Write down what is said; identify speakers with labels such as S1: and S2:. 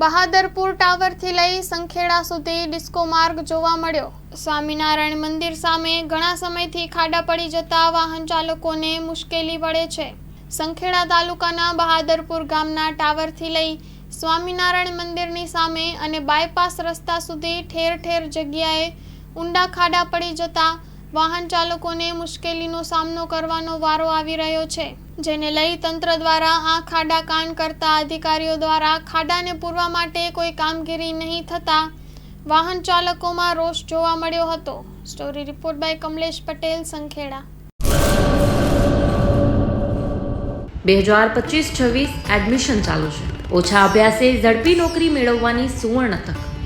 S1: બહાદરપુર ટાવરથી લઈ સંખેડા સુધી ડિસ્કો માર્ગ જોવા મળ્યો. સ્વામિનારાયણ મંદિર સામે ઘણા સમયથી ખાડા પડી જતા વાહન ચાલકોને મુશ્કેલી પડે છે. સંખેડા તાલુકાના બહાદરપુર ગામના ટાવરથી લઈ સ્વામિનારાયણ મંદિરની સામે અને બાયપાસ રસ્તા સુધી ઠેર ઠેર જગ્યાએ ઊંડા ખાડા પડી જતા વાહન ચાલકોને મુશ્કેલીનો સામનો કરવાનો વારો આવી રહ્યો છે, જેને લઈ તંત્ર દ્વારા આ ખાડા કાન કરતા અધિકારીઓ દ્વારા ખાડાને પૂરવા માટે કોઈ કામગીરી નહીં થતા વાહન ચાલકોમાં રોષ જોવા મળ્યો હતો. Story report by Kamlesh Patel, Sankheda.
S2: બે હજાર પચીસ છવ્વીસ એડમિશન ચાલુ છે. ઓછા અભ્યાસે ઝડપી નોકરી મેળવવાની સુવર્ણ તક.